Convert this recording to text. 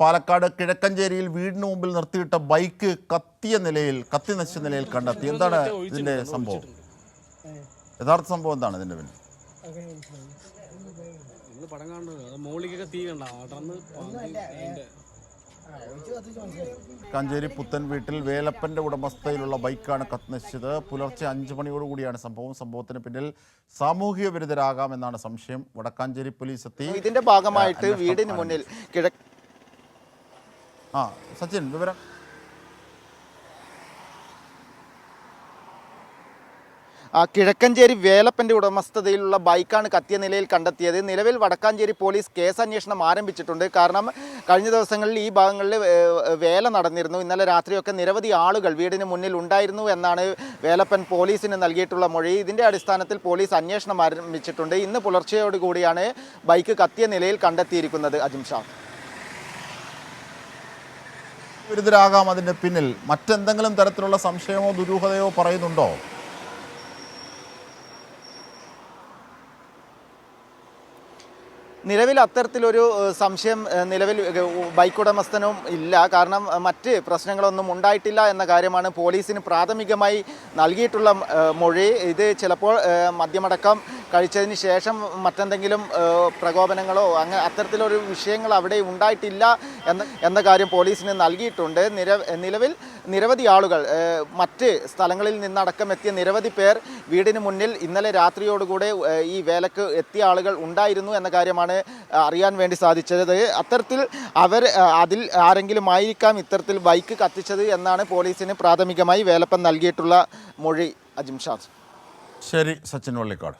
പാലക്കാട് കിഴക്കഞ്ചേരിയിൽ വീടിന് മുമ്പിൽ നിർത്തിയിട്ട ബൈക്ക് കത്തിയ നിലയിൽ കത്തി നശിച്ച നിലയിൽ കണ്ടെത്തി. എന്താണ് ഇതിന്റെ സംഭവം? യഥാർത്ഥ സംഭവം എന്താണ് ഇതിന്റെ പിന്നെ കഞ്ചേരി പടം കാണുന്നത് അത് മോളിക്കൊക്കെ തീ കണ്ട അടർന്ന് അതിന്റെ കാഞ്ചേരി പുത്തൻ വീട്ടിൽ വേലപ്പന്റെ ഉടമസ്ഥയിലുള്ള ബൈക്കാണ് കത്തിനശിച്ചത്. പുലർച്ചെ അഞ്ച് മണിയോടുകൂടിയാണ് സംഭവം. സംഭവത്തിന് പിന്നിൽ സാമൂഹിക വിരുദ്ധരാകാമെന്നാണ് സംശയം. വടക്കാഞ്ചേരി പോലീസ് എത്തി. ഇതിന്റെ ഭാഗമായിട്ട് വീടിന് മുന്നിൽ കിഴക്ക് ആ സച്ചിൻ വിവരം. കിഴക്കഞ്ചേരി വേലപ്പന്റെ ഉടമസ്ഥതയിലുള്ള ബൈക്കാണ് കത്തിയ നിലയിൽ കണ്ടെത്തിയത്. നിലവിൽ വടക്കാഞ്ചേരി പോലീസ് കേസ് അന്വേഷണം ആരംഭിച്ചിട്ടുണ്ട്. കാരണം കഴിഞ്ഞ ദിവസങ്ങളിൽ ഈ ഭാഗങ്ങളിൽ വേല നടന്നിരുന്നു. ഇന്നലെ രാത്രിയൊക്കെ നിരവധി ആളുകൾ വീടിന് മുന്നിൽ ഉണ്ടായിരുന്നു എന്നാണ് വേലപ്പൻ പോലീസിന് നൽകിയിട്ടുള്ള മൊഴി. ഇതിന്റെ അടിസ്ഥാനത്തിൽ പോലീസ് അന്വേഷണം ആരംഭിച്ചിട്ടുണ്ട്. ഇന്ന് പുലർച്ചയോടുകൂടിയാണ് ബൈക്ക് കത്തിയ നിലയിൽ കണ്ടെത്തിയിരിക്കുന്നത് അജിം ഷാ. വിരുദ്ധരാകാം അതിന്റെ പിന്നിൽ. മറ്റെന്തെങ്കിലും തരത്തിലുള്ള സംശയമോ ദുരൂഹതയോ പറയുന്നുണ്ടോ? നിലവിൽ അത്തരത്തിലൊരു സംശയം നിലവിൽ ബൈക്ക് ഉടമസ്ഥനും ഇല്ല. കാരണം മറ്റ് പ്രശ്നങ്ങളൊന്നും ഉണ്ടായിട്ടില്ല എന്ന കാര്യമാണ് പോലീസിന് പ്രാഥമികമായി നൽകിയിട്ടുള്ള മൊഴി. ഇത് ചിലപ്പോൾ മദ്യമടക്കം കഴിച്ചതിന് ശേഷം മറ്റെന്തെങ്കിലും പ്രകോപനങ്ങളോ അങ്ങ് അത്തരത്തിലൊരു വിഷയങ്ങൾ അവിടെ ഉണ്ടായിട്ടില്ല എന്ന എന്ന കാര്യം പോലീസിന് നൽകിയിട്ടുണ്ട്. നിര നിലവിൽ നിരവധി ആളുകൾ മറ്റ് സ്ഥലങ്ങളിൽ നിന്നടക്കം എത്തിയ നിരവധി പേർ വീടിന് മുന്നിൽ ഇന്നലെ രാത്രിയോടുകൂടെ ഈ വേലക്ക് എത്തിയ ആളുകൾ ഉണ്ടായിരുന്നു എന്ന കാര്യമാണ് അറിയാൻ വേണ്ടി സാധിച്ചത്. അത്തരത്തിൽ അവർ അതിൽ ആരെങ്കിലും ആയിരിക്കാം ഇത്തരത്തിൽ ബൈക്ക് കത്തിച്ചത് എന്നാണ് പോലീസിന് പ്രാഥമികമായി വേലപ്പം നൽകിയിട്ടുള്ള മൊഴി. അജിംഷാദ് ശരി സച്ചിൻ വള്ളിക്കാട്.